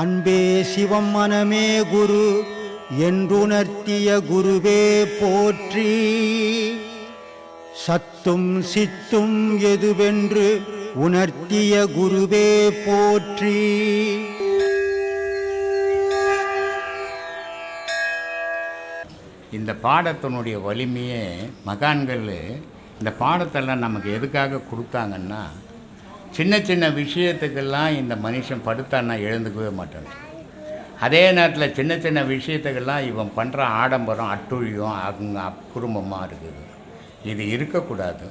அன்பே சிவம் மனமே குரு என்றுணர்த்திய குருவே போற்றி. சத்தும் சித்தும் எதுவென்று உணர்த்திய குருவே போற்றி. இந்த பாடத்தினுடைய வலிமையே மகான்கள் இந்த பாடத்தெல்லாம் நமக்கு எதுக்காக கொடுத்தாங்கன்னா சின்ன சின்ன விஷயத்துக்கெல்லாம் இந்த மனுஷன் படுத்தான்னா எழுந்துக்கவே மாட்டான். அதே நேரத்தில் சின்ன சின்ன விஷயத்துக்கெல்லாம் இவன் பண்ணுற ஆடம்பரம் அட்டுழியும் அவங்க குடும்பமாக இருக்குது. இது இருக்கக்கூடாது.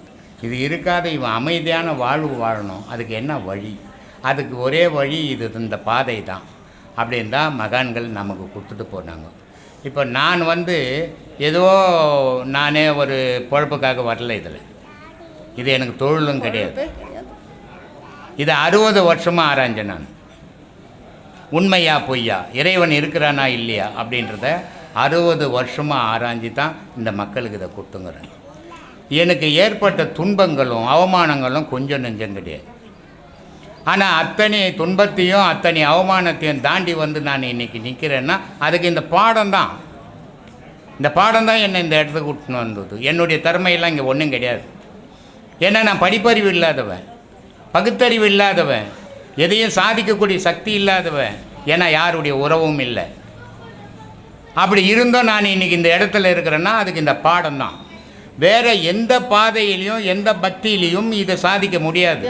இது இருக்காத இவன் அமைதியான வாழ்வு வாழணும். அதுக்கு என்ன வழி? அதுக்கு ஒரே வழி இது இந்த பாதை தான். அப்படின்னு தான் மகான்கள் நமக்கு கொடுத்துட்டு போனாங்க. இப்போ நான் வந்து ஏதோ நானே ஒரு பொழப்புக்காக வரல இதில். இது எனக்கு தொழிலும் கிடையாது. இதை அறுபது வருஷமாக ஆராய்ஞ்சேன் நான். உண்மையா பொய்யா? இறைவன் இருக்கிறானா இல்லையா? அப்படின்றத அறுபது வருஷமாக ஆராய்ஞ்சு தான் இந்த மக்களுக்கு இதை கொடுத்துங்கிறேன். எனக்கு ஏற்பட்ட துன்பங்களும் அவமானங்களும் கொஞ்சம் நெஞ்சம் கிடையாது ஆனால் அத்தனை துன்பத்தையும் அத்தனை அவமானத்தையும் தாண்டி வந்து நான் இன்னைக்கு நிற்கிறேன்னா அதுக்கு இந்த பாடம் தான். இந்த பாடம் தான் என்னை இந்த இடத்துக்கு கூட்டின்னு வந்தது. என்னுடைய திறமையெல்லாம் இங்கே ஒன்றும் கிடையாது. ஏன்னா நான் படிப்பறிவு இல்லாதவன். பகுத்தறிவு இல்லாதவன் எதையும் சாதிக்கக்கூடிய சக்தி இல்லாதவன் ஏன்னா யாருடைய உறவும் இல்லை. அப்படி இருந்தும் நான் இன்னைக்கு இந்த இடத்துல இருக்கிறேன்னா அதுக்கு இந்த பாடம் தான். வேற எந்த பாதையிலையும் எந்த பக்தியிலையும் இதை சாதிக்க முடியாது.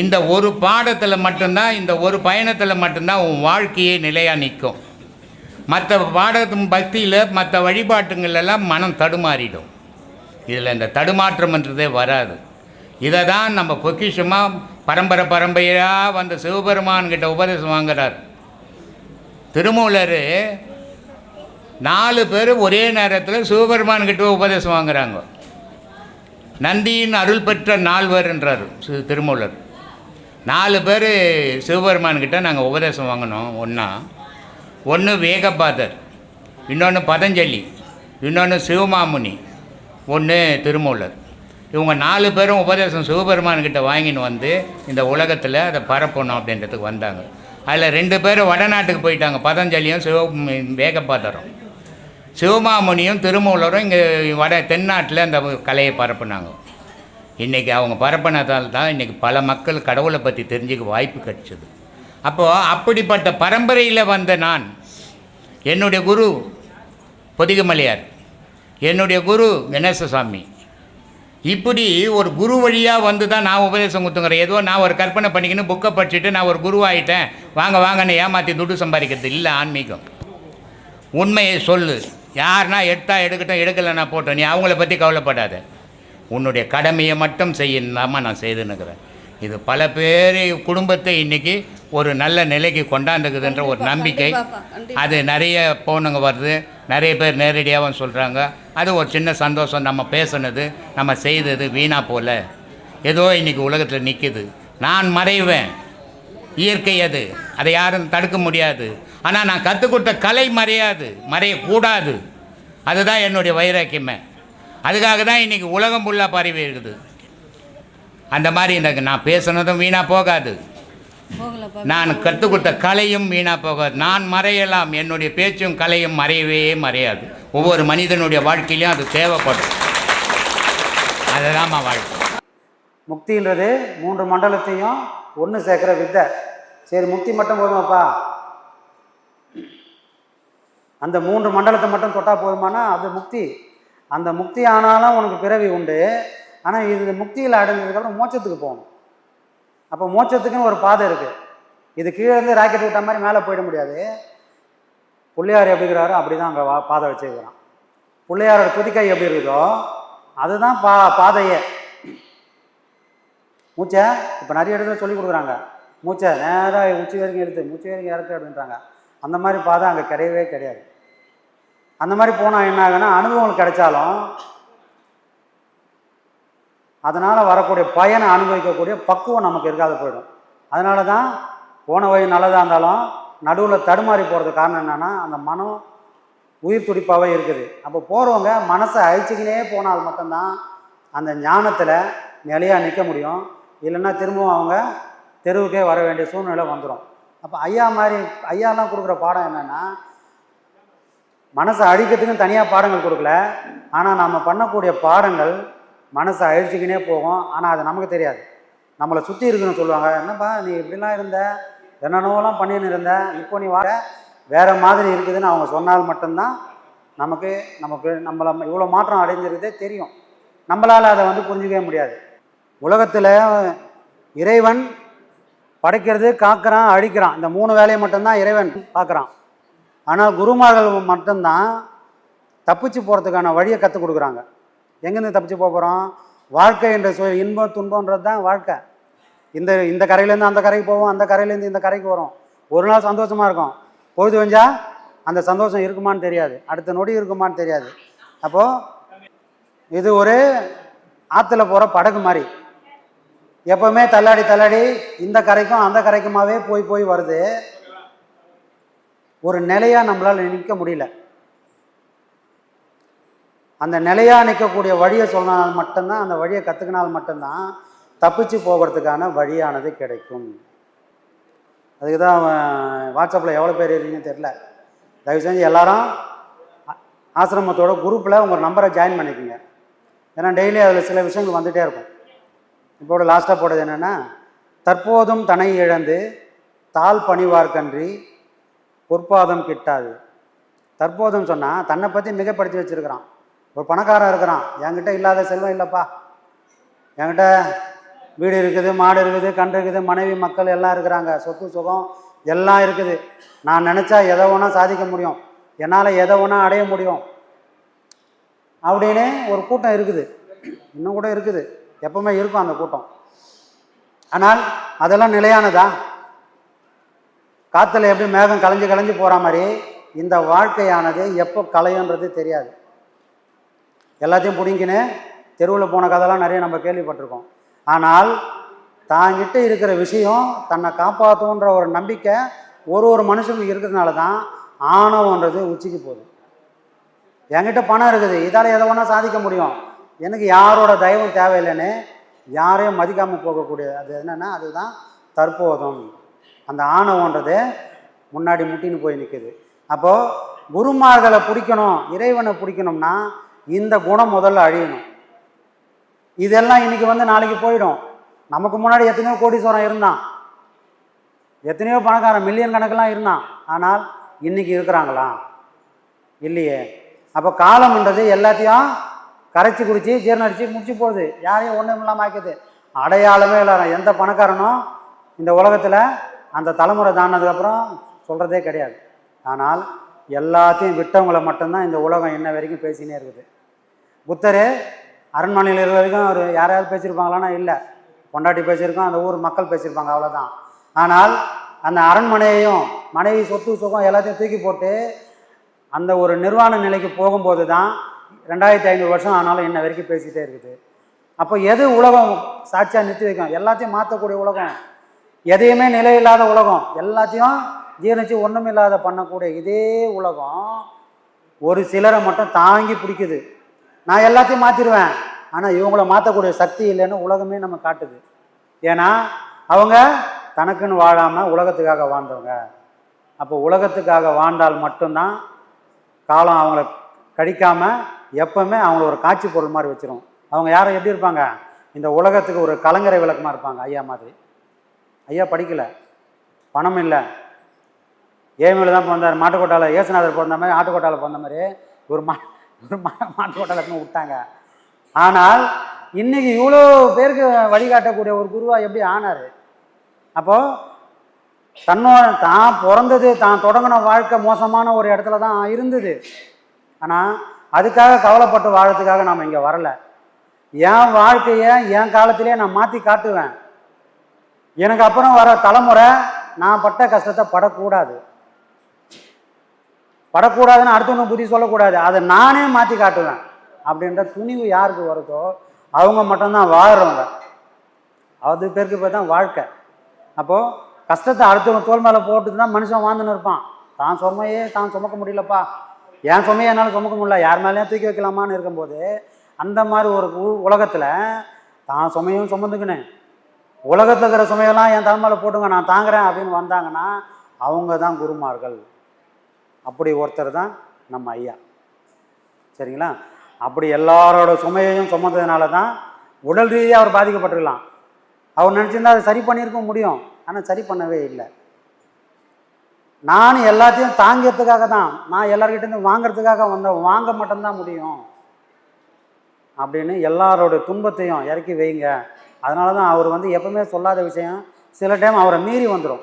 இந்த ஒரு பாடத்தில் மட்டும்தான் இந்த ஒரு பயணத்தில் மட்டும்தான் உன் வாழ்க்கையே நிலையாக நிற்கும். மற்ற பாடத்து பக்தியில் மற்ற வழிபாட்டுங்களெல்லாம் மனம் தடுமாறிடும். இதில் இந்த தடுமாற்றம்ன்றதே வராது. இதை தான் நம்ம பொக்கிஷமாக பரம்பரை பரம்பரையாக வந்த சிவபெருமான்கிட்ட உபதேசம் வாங்குறார். திருமூலர் நாலு பேர் ஒரே நேரத்தில் சிவபெருமான்கிட்ட உபதேசம் வாங்குறாங்க. நந்தியின் அருள் பெற்ற நால்வர்ன்றார் சி- திருமூலர். நாலு பேர் சிவபெருமான்கிட்ட நாங்கள் உபதேசம் வாங்கினோம் ஒன்றா ஒன்று வேகபாதர் இன்னொன்று பதஞ்சலி இன்னொன்று சிவமாமுனி ஒன்று திருமூலர். இவங்க நாலு பேரும் உபதேசம் சிவபெருமான்கிட்ட வாங்கின்னு வந்து இந்த உலகத்தில் அதை பரப்பணும் அப்படின்றதுக்கு வந்தாங்க. அதில் ரெண்டு பேரும் வடநாட்டுக்கு போயிட்டாங்க. பதஞ்சலியும் சிவ வேகபாதரும். சிவமாமுனியும் திருமூலரும் இங்கே வட தென்னாட்டில் அந்த கலையை பரப்புனாங்க. இன்றைக்கி அவங்க பரப்பினதால் தான் இன்றைக்கி பல மக்கள் கடவுளை பற்றி தெரிஞ்சுக்க வாய்ப்பு கிடச்சிது. அப்போது அப்படிப்பட்ட பரம்பரையில் வந்த நான் என்னுடைய குரு பொதிகமலையார். என்னுடைய குரு கணேசசாமி இப்படி ஒரு குரு வழியாக வந்து தான் நான் உபதேசம் கொடுத்துங்கிறேன். ஏதோ நான் ஒரு கற்பனை பண்ணிக்கின்னு புக்கை படிச்சுட்டு நான் ஒரு குருவாயிட்டேன் வாங்க வாங்கன்னு ஏமாற்றி துட்டு சம்பாதிக்கிறது இல்லை ஆன்மீகம். உண்மையை சொல்லு. யாருன்னா எடுத்தா எடுக்கட்டும் எடுக்கலைன்னா போட்டோம். நீ அவங்கள பற்றி கவலைப்படாத. உன்னுடைய கடமையை மட்டும் செய்யணுமா நான் செய்துன்னுக்கிறேன். இது பல பேர் குடும்பத்தை இன்னைக்கு ஒரு நல்ல நிலைக்கு கொண்டாந்துக்குதுன்ற ஒரு நம்பிக்கை. அது நிறைய போனுங்க வருது. நிறைய பேர் நேரடியாகவும் சொல்கிறாங்க அது ஒரு சின்ன சந்தோஷம். நம்ம பேசுனது நம்ம செய்தது வீணாக போல. ஏதோ இன்றைக்கி உலகத்தில் நிற்கிது நான் மறைவேன். இயற்கை அது. அதை யாரும் தடுக்க முடியாது. ஆனால் நான் கற்றுக் கொடுத்த கலை மறையாது. மறையக்கூடாது. அதுதான் என்னுடைய வைராக்கியமே. அதுக்காக தான் இன்றைக்கி உலகம் ஃபுல்லாக பரவி இருக்குது. அந்த மாதிரி எனக்கு நான் பேசுனதும் வீணாக போகாது. நான் கற்றுக் கொடுத்த கலையும் வீணாக போகாது. நான் மறையலாம். என்னுடைய பேச்சும் கலையும் மறையவே மறையாது. ஒவ்வொரு மனிதனுடைய வாழ்க்கையிலையும் அது தேவைப்படும். அதுதான்மா வாழ்க்கை. முக்தின்றது மூன்று மண்டலத்தையும் ஒன்று சேர்க்குற வித்தை. சரி முக்தி மட்டும் போதுமாப்பா. அந்த மூன்று மண்டலத்தை மட்டும் தொட்டால் போதுமானா அது முக்தி. அந்த முக்தி ஆனாலும் உனக்கு பிறவி உண்டு. ஆனால் இது முக்தியில் அடைஞ்சதுக்கப்புறம் மோட்சத்துக்கு போகணும். அப்போ மோட்சத்துக்குன்னு ஒரு பாதை இருக்குது இது கீழே இருந்து ராக்கெட் விட்ட மாதிரி மேலே போயிட முடியாது. பிள்ளையார் எப்படி இருக்கிறாரோ அப்படி தான் அங்கே வா பாதை வச்சுருக்கிறான். பிள்ளையாரோட துதிக்கை எப்படி இருக்குதோ அதுதான் பா பாதையே. மூச்சை இப்போ நிறைய இடத்துல சொல்லி கொடுக்குறாங்க. மூச்சை நேராக உச்சி வரைக்கும் எடுத்து மூச்சு வரைக்கும் இறக்கு அப்படின்றாங்க. அந்த மாதிரி பாதை அங்கே கிடையவே கிடையாது. அந்த மாதிரி போனால் என்ன ஆகுன்னா அனுபவங்கள் கிடைச்சாலும் அதனால் வரக்கூடிய பயனை அனுபவிக்கக்கூடிய பக்குவம் நமக்கு இருக்காது போயிடும். அதனால தான் போன வழி நல்லதாக இருந்தாலும் நடுவில் தடுமாறி போகிறது காரணம் என்னென்னா அந்த மனம் உயிர் துடிப்பாகவே இருக்குது. அப்போ போகிறவங்க மனசை அழிச்சிக்கினே போனால் மட்டும்தான் அந்த ஞானத்தில் நிலையாக நிற்க முடியும். இல்லைன்னா திரும்பவும் அவங்க தெருவுக்கே வர வேண்டிய சூழ்நிலை வந்துடும் அப்போ ஐயா மாதிரி ஐயாலாம் கொடுக்குற பாடம் என்னென்னா மனசை அழிக்கிறதுக்குன்னு தனியாக பாடங்கள் கொடுக்கல. ஆனால் நம்ம பண்ணக்கூடிய பாடங்கள் மனசை அழிச்சிக்கினே போகும். ஆனால் அது நமக்கு தெரியாது. நம்மளை சுற்றி இருக்குன்னு சொல்லுவாங்க. என்னப்பா நீ இப்படிலாம் இருந்த? என்னென்னவோலாம் பண்ணின்னு இருந்த? இப்போ நீ வர வேறு மாதிரி இருக்குதுன்னு அவங்க சொன்னால் மட்டும்தான் நமக்கு நமக்கு நம்மளை இவ்வளோ மாற்றம் அடைஞ்சிருக்கதே தெரியும். நம்மளால் அதை வந்து புரிஞ்சிக்கவே முடியாது. உலகத்தில் இறைவன் படைக்கிறது காக்கிறான் அழிக்கிறான் இந்த மூணு வேலையை மட்டும்தான் இறைவன் பார்க்குறான். ஆனால் குருமார்கள் மட்டும்தான் தப்பிச்சு போகிறதுக்கான வழியை கற்றுக் கொடுக்குறாங்க. எங்கேருந்து தப்பிச்சு போக போகிறோம் வாழ்க்கை என்ற சொல் இன்பம் துன்பன்றது தான் வாழ்க்கை. இந்த இந்த கரையிலேருந்து அந்த கரைக்கு போவோம் அந்த கரையிலேருந்து இந்த கரைக்கு வரும். ஒரு நாள் சந்தோஷமாக இருக்கும். பொழுது வந்தா அந்த சந்தோஷம் இருக்குமான்னு தெரியாது. அடுத்த நொடி இருக்குமான்னு தெரியாது. அப்போது இது ஒரு ஆற்றுல போகிற படகு மாதிரி எப்போவுமே தள்ளாடி தள்ளாடி இந்த கரைக்கும் அந்த கரைக்குமாவே போய் போய் வருது. ஒரு நிலையாக நம்மளால் நிற்க முடியல. அந்த நிலையாக நிற்கக்கூடிய வழியை சொன்னால் மட்டும்தான் அந்த வழியை கற்றுக்கினால் மட்டும்தான் தப்பிச்சு போகிறதுக்கான வழியானது கிடைக்கும். அதுக்கு தான் வாட்ஸ்அப்பில் எவ்வளோ பேர் இருக்கீங்கன்னு தெரில தயவு செஞ்சு எல்லாரும் ஆசிரமத்தோட குரூப்பில் உங்கள் நம்பரை ஜாயின் பண்ணிக்கோங்க. ஏன்னா டெய்லி அதில் சில விஷயங்கள் வந்துகிட்டே இருக்கும். இப்போட லாஸ்ட்டாக போட்டது என்னென்னா தற்போதும் தனை இழந்து தாழ் பணிவார்க்கன்றி பொற்பாதம் கிட்டாது. தற்போதும் சொன்னால் தன்னை பற்றி மிகப்படுத்தி வச்சுருக்கிறான். ஒரு பணக்காரன் இருக்கிறான். என்கிட்ட இல்லாத செல்வம் இல்லைப்பா. என்கிட்ட வீடு இருக்குது மாடு இருக்குது கன்று இருக்குது மனைவி மக்கள் எல்லாம் இருக்கிறாங்க. சொத்து சுகம் எல்லாம் இருக்குது. நான் நினச்சா எதை வேணால் சாதிக்க முடியும். என்னால் எதை வேணால் அடைய முடியும். அப்படின்னு ஒரு கூட்டம் இருக்குது. இன்னும் கூட இருக்குது. எப்பவுமே இருக்கும் அந்த கூட்டம். ஆனால் அதெல்லாம் நிலையானதா? காற்றுல எப்படி மேகம் கலைஞ்சு கலைஞ்சு போகிற மாதிரி இந்த வாழ்க்கையானது எப்போ கலையுன்றது தெரியாது. எல்லாத்தையும் பிடிங்கின்னு தெருவில் போன கதைலாம் நிறைய நம்ம கேள்விப்பட்டிருக்கோம். ஆனால் தாங்கிட்ட இருக்கிற விஷயம் தன்னை காப்பாற்றுன்ற ஒரு நம்பிக்கை ஒரு ஒரு மனுஷனுக்கு இருக்கிறதுனால தான் ஆணவன்றது உச்சிக்கு போகுது. என்கிட்ட பணம் இருக்குது இதால் எதை வேணால் சாதிக்க முடியும். எனக்கு யாரோட தயவும் தேவையில்லைன்னு யாரையும் மதிக்காமல் போகக்கூடிய அது என்னென்னா அதுதான் தற்போதும். அந்த ஆணவன்றது முன்னாடி முட்டின்னு போய் நிற்குது அப்போது குருமார்களை பிடிக்கணும் இறைவனை பிடிக்கணும்னா இந்த குணம் முதல்ல அழியணும். இதெல்லாம் இன்னைக்கு வந்து நாளைக்கு போயிடும். நமக்கு முன்னாடி எத்தனையோ கோடீஸ்வரம் இருந்தான். எத்தனையோ பணக்காரன் மில்லியன் கணக்கெல்லாம் இருந்தான். ஆனால் இன்னைக்கு இருக்கிறாங்களா? இல்லையே. அப்போ காலம்ன்றது எல்லாத்தையும் கரைச்சி குடிச்சு ஜீரணடிச்சு முடிச்சு போகுது. யாரையும் ஒன்றும் இல்லாமல் ஆக்குது. அடையாளமே இல்லாத எந்த பணக்காரனும் இந்த உலகத்தில் அந்த தலைமுறை தானதுக்கப்புறம் சொல்கிறதே கிடையாது. ஆனால் எல்லாத்தையும் விட்டவங்களை மட்டும்தான் இந்த உலகம் இன்ன வரைக்கும் பேசினே இருக்குது. புத்தர் அரண்மனையில் இருக்கிற வரைக்கும் அவர் யாராவது பேசியிருப்பாங்களான்னா இல்லை. பொண்டாட்டி பேசியிருக்கோம் அந்த ஊர் மக்கள் பேசியிருப்பாங்க அவ்வளோதான் ஆனால் அந்த அரண்மனையையும் மனைவி சொத்து சுகம் எல்லாத்தையும் தூக்கி போட்டு அந்த ஒரு நிர்வாண நிலைக்கு போகும்போது தான் ரெண்டாயிரத்தி ஐநூறு வருஷம் ஆனாலும் இன்ன வரைக்கும் பேசிகிட்டே இருக்குது. அப்போ எது உலகம் சாட்சியாக நிறுத்தி வைக்கும்? எல்லாத்தையும் மாற்றக்கூடிய உலகம். எதையுமே நிலையில்லாத உலகம். எல்லாத்தையும் ஜீரணிச்சு ஒன்றும் இல்லாத பண்ணக்கூடிய இதே உலகம் ஒரு சிலரை மட்டும் தாங்கி பிடிக்குது. நான் எல்லாத்தையும் மாற்றிடுவேன் ஆனால் இவங்கள மாற்றக்கூடிய சக்தி இல்லைன்னு உலகமே நம்ம காட்டுது. ஏன்னா அவங்க தனக்குன்னு வாழாமல் உலகத்துக்காக வாழ்ந்தவங்க. அப்போ உலகத்துக்காக வாழ்ந்தால் மட்டும்தான் காலம் அவங்கள கழிக்காமல் எப்பவுமே அவங்கள ஒரு காட்சி பொருள் மாதிரி வச்சிரும். அவங்க யாரும் எப்படி இருப்பாங்க? இந்த உலகத்துக்கு ஒரு கலங்கரை விளக்கமாக இருப்பாங்க ஐயா மாதிரி. ஐயா படிக்கலை. பணம் இல்லை. ஏமியில் தான் பிறந்தார். மாட்டுக்கோட்டாவில் ஏசுநாதர் பிறந்த மாதிரி ஆட்டுக்கோட்டாவில் பிறந்த மாதிரி ஒரு மா ஒரு மா மாட்டுக்கோட்டாவில் விட்டாங்க. ஆனால் இன்னைக்கு இவ்வளோ பேருக்கு வழிகாட்டக்கூடிய ஒரு குருவா எப்படி ஆனார்? அப்போது தன்னோட தான் பிறந்தது தான் தொடங்கின வாழ்க்கை மோசமான ஒரு இடத்துல தான் இருந்தது. ஆனால் அதுக்காக கவலைப்பட்டு வாழறதுக்காக நாம் இங்கே வரல. என் வாழ்க்கையை என் காலத்திலே நான் மாற்றி காட்டுவேன். எனக்கு அப்புறம் வர தலைமுறை நான் பட்ட கஷ்டத்தை படக்கூடாது. படக்கூடாதுன்னு அடுத்தவங்க புத்தி சொல்லக்கூடாது. அதை நானே மாற்றி காட்டுவேன். அப்படின்ற துணிவு யாருக்கு வருதோ அவங்க மட்டும்தான் வாழ்கிறவங்க அது பேருக்கு பேர் தான் வாழ்க்கை. அப்போது கஷ்டத்தை அடுத்தவங்க தோல் மேலே போட்டு தான் மனுஷன் வாழ்ந்துன்னு இருப்பான். தான் சுமையே தான் சுமக்க முடியலப்பா. என் சுமையை என்னால் சுமக்க முடியல. யார் மேலேயும் தூக்கி வைக்கலாமான்னு இருக்கும்போது அந்த மாதிரி ஒரு உலகத்தில் தான் சுமையும் சுமந்துக்கினேன். உலகத்தில் இருக்கிற சுமையெல்லாம் என் தலைமையில் போட்டுங்க நான் தாங்குறேன் அப்படின்னு வந்தாங்கன்னா அவங்க தான் குருமார்கள். அப்படி ஒருத்தர் தான் நம்ம ஐயா. சரிங்களா? அப்படி எல்லாரோட சுமையையும் சுமந்ததுனால தான் உடல் ரீதியாக அவர் பாதிக்கப்பட்டிருக்கலாம். அவர் நினச்சிருந்தா அதை சரி பண்ணியிருக்க முடியும். ஆனால் சரி பண்ணவே இல்லை. நான் எல்லாத்தையும் தாங்கிறதுக்காக தான் நான் எல்லார்கிட்டேருந்து வாங்குறதுக்காக வந்தேன். வாங்க மட்டும்தான் முடியும். அப்படின்னு எல்லாரோட துன்பத்தையும் இறக்கி வைங்க. அதனால தான் அவர் வந்து எப்பவுமே சொல்லாத விஷயம் சில டைம் அவரை மீறி வந்துடும்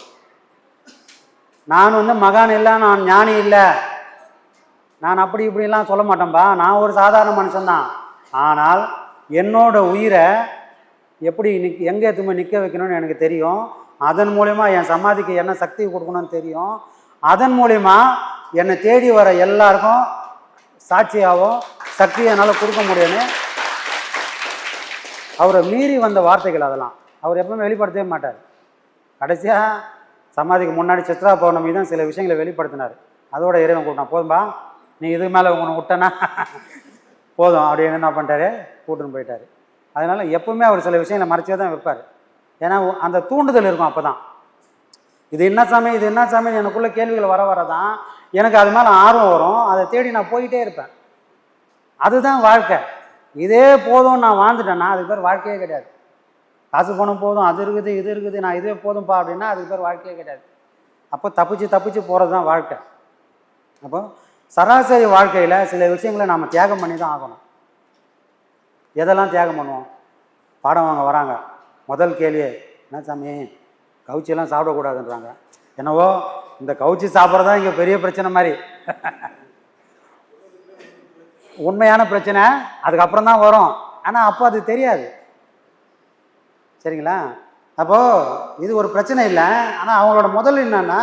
நான் வந்து மகான் இல்லை நான் ஞானி இல்லை. நான் அப்படி இப்படிலாம் சொல்ல மாட்டேன்பா. நான் ஒரு சாதாரண மனுஷன்தான். ஆனால் என்னோட உயிரை எப்படி நிக் எங்கே எதுவுமே நிற்க வைக்கணும்னு எனக்கு தெரியும். அதன் மூலயமா என் சமாதிக்கு என்ன சக்தி கொடுக்கணும்னு தெரியும். அதன் மூலயமா என்னை தேடி வர எல்லாருக்கும் சாட்சியாகவும் சக்தியை என்னால் கொடுக்க முடியும்னு அவரை மீறி வந்த வார்த்தைகள் அதெல்லாம். அவர் எப்பவுமே வெளிப்படுத்தவே மாட்டார். கடைசியாக சமாதிக்கு முன்னாடி சித்ரா பௌர்ணமி தான் சில விஷயங்களை வெளிப்படுத்தினார். அதோட இறைவன் கூப்பிட்டான். போதும்பா நீ இது மேலே உன்னை விட்டனா போதும். அப்படின்னு என்ன பண்ணிட்டாரு? கூட்டுன்னு போயிட்டார். அதனால் எப்பவுமே அவர் சில விஷயங்களை மறைச்சே தான் வைப்பார் ஏன்னா அந்த தூண்டுதல் இருக்கும் அப்போ தான் இது என்ன சாமி இது என்ன சாமி எனக்குள்ளே கேள்விகள் வர வர தான் எனக்கு அது மேலே ஆர்வம் வரும். அதை தேடி நான் போயிட்டே இருப்பேன். அதுதான் வாழ்க்கை. இதே போதும் நான் வாழ்ந்துட்டேன்னா அதுக்கு பேர் வாழ்க்கையே கிடையாது. காசு பணம் போதும் அது இருக்குது இது இருக்குது நான் இதுவே போதும்ப்பா அப்படின்னா அதுக்கு பேர் வாழ்க்கையே கிடையாது. அப்போ தப்பிச்சு தப்பிச்சு போகிறது தான் வாழ்க்கை. அப்போ சராசரி வாழ்க்கையில் சில விஷயங்களை நாம் தியாகம் பண்ணி தான் ஆகணும். எதெல்லாம் தியாகம் பண்ணுவோம்? பாடம் வாங்க வராங்க. முதல் கேள்வியே என்ன சாமி கவுச்சியெல்லாம் சாப்பிடக்கூடாதுன்றாங்க. என்னவோ இந்த கவுச்சி சாப்பிட்றதா இங்கே பெரிய பிரச்சனை மாதிரி. உண்மையான பிரச்சனை அதுக்கப்புறம் தான் வரும். ஆனால் அப்போ அது தெரியாது. சரிங்களா? அப்போது இது ஒரு பிரச்சனை இல்லை. ஆனால் அவங்களோட முதல் என்னன்னா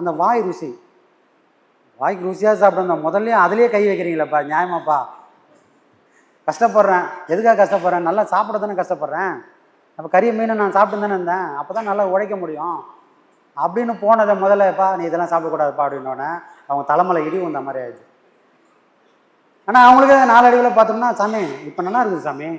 அந்த வாய் ருசி. வாய்க்கு ருசியாக சாப்பிட்றோம் முதல்லையும் அதுலேயே கை வைக்கிறீங்களப்பா நியாயமாப்பா? கஷ்டப்படுறேன். எதுக்காக கஷ்டப்படுறேன்? நல்லா சாப்பிட தானே கஷ்டப்படுறேன். அப்போ கறி மீன் நான் சாப்பிட்டு தானே இருந்தேன். அப்போ தான் நல்லா உழைக்க முடியும். அப்படின்னு போனதை முதல்லப்பா நீ இதெல்லாம் சாப்பிடக்கூடாதுப்பா அப்படின்னோடனே அவங்க தலைமலை இடி வந்த மாதிரி ஆயிடுச்சு. ஆனால் அவங்களுக்கு நாளடைவில் பார்த்தோம்னா சாமி இப்போ நல்லா இருக்குது சாமி.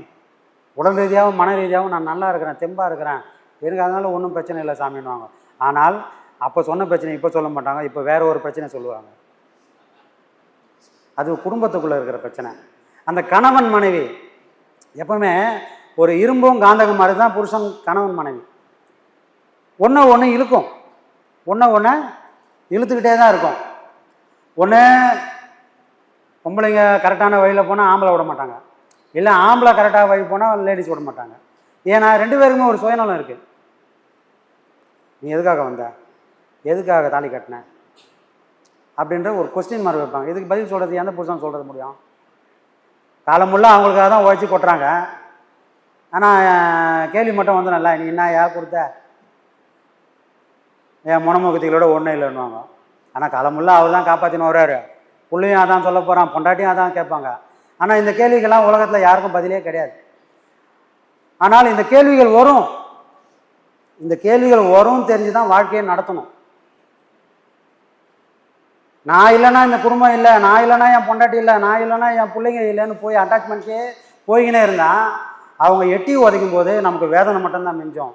உடல் ரீதியாகவும் மன ரீதியாகவும் நான் நல்லா இருக்கிறேன் தெம்பாக இருக்கிறேன். எனக்கு அதனால ஒன்றும் பிரச்சனை இல்லை சாமின்னுவாங்க. ஆனால் அப்போ சொன்ன பிரச்சனை இப்போ சொல்ல மாட்டாங்க இப்போ வேற ஒரு பிரச்சனை சொல்லுவாங்க. அது குடும்பத்துக்குள்ளே இருக்கிற பிரச்சனை. அந்த கணவன் மனைவி எப்பவுமே ஒரு இரும்பும் காந்தகம் மாதிரி தான் புருஷன் கணவன் மனைவி. ஒன்று ஒன்று இழுக்கும். ஒன்று ஒன்று இழுத்துக்கிட்டே தான் இருக்கும். ஒன்று பொம்பளைங்க கரெக்டான வழியில் போனால் ஆம்பளை விட மாட்டாங்க. இல்லை ஆம்பளை கரெக்டாக வழி போனால் லேடிஸ் விட மாட்டாங்க. ஏன்னா ரெண்டு பேருக்குமே ஒரு சுயநலம் இருக்குது நீ எதுக்காக வந்த? எதுக்காக தாலி கட்டின? அப்படின்ற ஒரு கொஸ்டின் மார்க் வைப்பாங்க. இதுக்கு பதில் சொல்கிறது எந்த புருஷன் சொல்கிறது முடியும்? காலமுள்ள அவங்களுக்காக தான் உழைச்சி கொட்டுறாங்க. ஆனால் கேள்வி மட்டும் வந்துடும்ல நீ என்ன ஏன் கொடுத்த? என் முனமுகத்திகளோட ஒன்றும் இல்லைன்னுவாங்க. ஆனால் காலமுள்ள அவர் தான் காப்பாற்றின்னு வர்றாரு. புள்ளையும் அதான் சொல்ல போகிறான் பொண்டாட்டியும் அதான் கேட்பாங்க. ஆனால் இந்த கேள்விகள்லாம் உலகத்தில் யாருக்கும் பதிலே கிடையாது. ஆனால் இந்த கேள்விகள் வரும். இந்த கேள்விகள் வரும் தெரிஞ்சு தான் வாழ்க்கையை நடத்தணும். நான் இல்லைன்னா இந்த குடும்பம் இல்லை நான் இல்லைன்னா என் பொண்டாட்டி இல்லை நான் இல்லைன்னா என் பிள்ளைங்க இல்லைன்னு போய் அட்டாச்மெண்ட்கே போய்கினே இருந்தால் அவங்க எட்டி உதைக்கும் போது நமக்கு வேதனை மட்டும்தான் மிஞ்சோம்.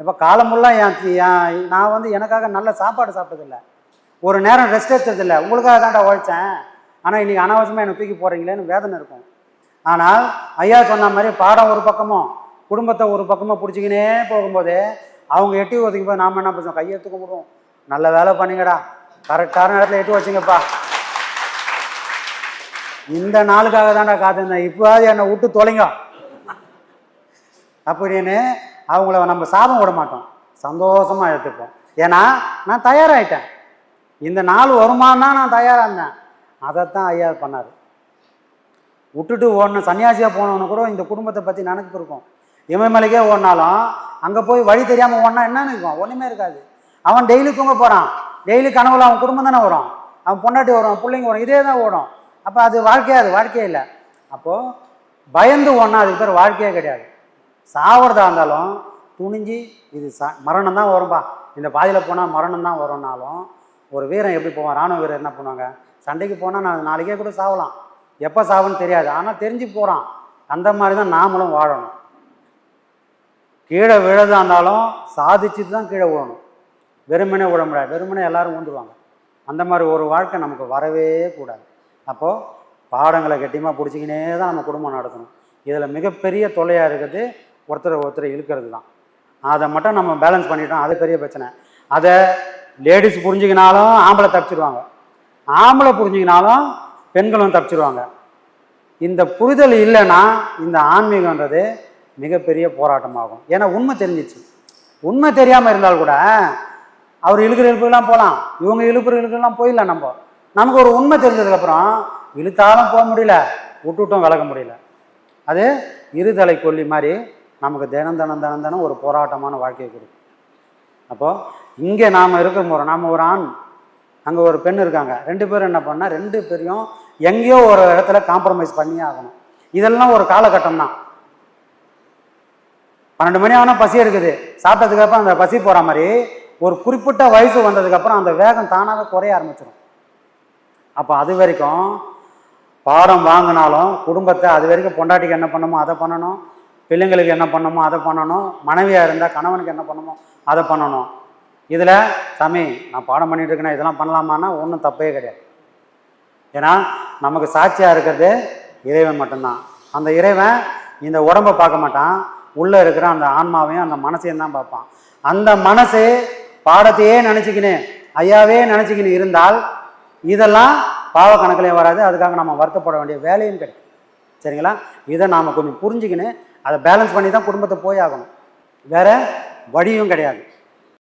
இப்போ காலமுல்லாம் என் என் நான் வந்து எனக்காக நல்ல சாப்பாடு சாப்பிட்டதில்லை. ஒரு நேரம் ரெஸ்ட் எடுத்ததில்லை. உங்களுக்காக தான்டா உழைச்சேன். ஆனால் இன்றைக்கி அனாவசியமாக என்னை தூக்கி போகிறீங்களேன்னு வேதனை இருக்கும். ஆனால் ஐயா சொன்ன மாதிரி பாடம் ஒரு பக்கமும் குடும்பத்தை ஒரு பக்கமாக பிடிச்சிக்கினே போகும்போது அவங்க எட்டி ஒதுக்கும் போது நாம் என்ன பண்ணுவோம்? கையை கும்பிடுவோம் நல்ல வேலை பண்ணிங்கடா. கரெக்டான இடத்துல எட்டு வச்சுங்கப்பா. இந்த நாளுக்காக தான்டா காத்திருந்தேன். இப்போவாது என்னை விட்டு தொலைங்க. அப்படின்னு அவங்கள நம்ம சாபம் விட மாட்டோம். சந்தோஷமாக எடுத்துப்போம். ஏன்னா நான் தயாராகிட்டேன் இந்த நாள் வருமானா நான் தயாராக இருந்தேன். அதைத்தான் ஐயா பண்ணார். விட்டுட்டு ஓடணும் சன்னியாசியாக போனவனு கூட இந்த குடும்பத்தை பற்றி நினச்சிட்டு இருக்கும் இமயமலைக்கே ஓடினாலும் அங்கே போய் வழி தெரியாமல் ஓடினா என்னன்னு இருக்கும். ஒன்றுமே இருக்காது. அவன் டெய்லி தூங்க போகிறான் டெய்லி கனவுல அவன் குடும்பம் தானே வரும். அவன் பொண்டாட்டி வரும் பிள்ளைங்க வரும் இதே தான் ஓடும். அப்போ அது வாழ்க்கையே? அது வாழ்க்கையே இல்லை. அப்போது பயந்து ஓடனா அதுக்கு பேர் வாழ்க்கையே கிடையாது. சாவறதா இருந்தாலும் துணிஞ்சு இது சா மரணம் தான் வரும்பா. இந்த பாதியில் போனால் மரணம் தான் வரும்னாலும் ஒரு வீரன் எப்படி போவான்? ராணுவ வீரர் என்ன பண்ணுவாங்க? சண்டைக்கு போனால் நான் நாளைக்கே கூட சாவலாம். எப்போ சாவுன்னு தெரியாது. ஆனால் தெரிஞ்சு போகிறான் அந்த மாதிரி தான் நாமளும் வாழணும். கீழே விழதா இருந்தாலும் சாதிச்சுட்டு தான் கீழே விழணும். வெறுமனே விட முடியாது. வெறுமனே எல்லாரும் ஊந்துருவாங்க. அந்த மாதிரி ஒரு வாழ்க்கை நமக்கு வரவே கூடாது. அப்போது பாடங்களை கட்டியமாக பிடிச்சிக்கினே தான் நம்ம குடும்பம் நடத்தணும் இதில் மிகப்பெரிய தொல்லையாக இருக்கிறது ஒருத்தர் ஒருத்தர் இழுக்கிறது தான் அதை மட்டும் நம்ம பேலன்ஸ் பண்ணிட்டோம். அது பெரிய பிரச்சனை. அதை லேடிஸ் புரிஞ்சுக்கினாலும் ஆம்பளை தப்பிச்சிடுவாங்க ஆம்பளை புரிஞ்சிக்கினாலும் பெண்களும் தப்பிச்சிருவாங்க. இந்த புரிதல் இல்லைன்னா இந்த ஆன்மீகன்றது மிகப்பெரிய போராட்டமாகும். ஏன்னா உண்மை தெரிஞ்சிச்சு. உண்மை தெரியாமல் இருந்தால் கூட அவர் இழுக்கிற இழுப்புக்கெல்லாம் போகலாம். இவங்க இழுப்புற இழுக்கெல்லாம் போயிடலாம் நம்ம. நமக்கு ஒரு உண்மை தெரிஞ்சதுக்கப்புறம் இழுத்தாலும் போக முடியல விட்டுட்டும் விலக முடியல. அது இருதலை கொல்லி மாதிரி நமக்கு தினம் தினம் தினம் தினம் ஒரு போராட்டமான வாழ்க்கையை கொடுக்கும். அப்போது இங்கே நாம் இருக்கிற முறை நாம் ஒரு ஆண் அங்கே ஒரு பெண் இருக்காங்க. ரெண்டு பேரும் என்ன பண்ணால் ரெண்டு பேரையும் எங்கேயோ ஒரு இடத்துல காம்ப்ரமைஸ் பண்ணியே ஆகணும். இதெல்லாம் ஒரு காலகட்டம் தான். பன்னெண்டு மணி ஆனால் பசி இருக்குது. சாப்பிட்டதுக்கப்புறம் அந்த பசி போகிற மாதிரி ஒரு குறிப்பிட்ட வயசு வந்ததுக்கப்புறம் அந்த வேகம் தானாகவே குறைய ஆரம்பிச்சிடும் அப்போ அது வரைக்கும் பாடம் வாங்கினாலும் குடும்பத்தை அது வரைக்கும் பொண்டாட்டிக்கு என்ன பண்ணணுமோ அதை பண்ணணும். பிள்ளைங்களுக்கு என்ன பண்ணணுமோ அதை பண்ணணும். மனைவியாக இருந்தால் கணவனுக்கு என்ன பண்ணணுமோ அதை பண்ணணும். இதில் சாமி நான் பாடம் பண்ணிட்டு இருக்கேனே இதெல்லாம் பண்ணலாமான்னா ஒன்றும் தப்பே கிடையாது. ஏன்னா நமக்கு சாட்சியாக இருக்கிறது இறைவன் மட்டும்தான். அந்த இறைவன் இந்த உடம்பை பார்க்க மாட்டான். உள்ளே இருக்கிற அந்த ஆன்மாவையும் அந்த மனசையும் தான் பார்ப்பான். அந்த மனசு பாடத்தையே நினச்சிக்கினு ஐயாவே நினச்சிக்கின்னு இருந்தால் இதெல்லாம் பாவ கணக்கிலே வராது. அதுக்காக நம்ம வருத்தப்பட வேண்டிய வேலையும் கிடைக்கும். சரிங்களா? இதை நாம் கொஞ்சம் புரிஞ்சுக்கின்னு அதை பேலன்ஸ் பண்ணி தான் குடும்பத்தை போய் ஆகணும். வேறு வழியும் கிடையாது.